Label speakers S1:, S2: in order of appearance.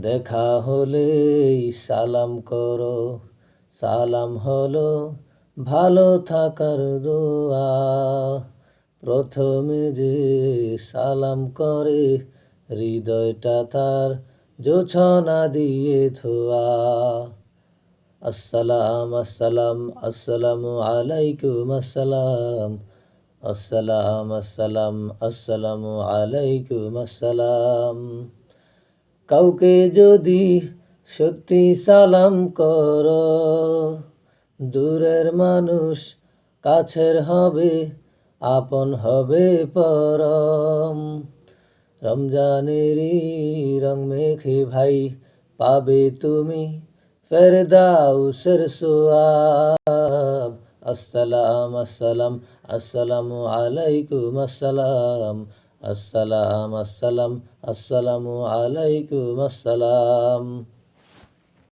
S1: দেখা হলে সালাম করো, সালাম হলো ভালো থাকার দোয়া। প্রথমে যে সালাম করে, হৃদয়টা তার জোছনা দিয়ে ধোয়া। আসসালাম আসসালাম, আসসালামু আলাইকুম, আসসালাম আসসালাম আসসালাম, আসসালামু আলাইকুম, আসসালাম। কাউকে যদি সত্যি সালাম কর, দূরের মানুষ কাছের হবে, আপন হবে পরম। রমজানেরই রং মেখে ভাই, পাবে তুমি ফের ফেরদাউসের সোয়াব। আসসালাম আসসালাম, আসসালামু আলাইকুম, আসসালাম আসসালাম আসসালাম আসসালামু আলাইকুম আসসালাম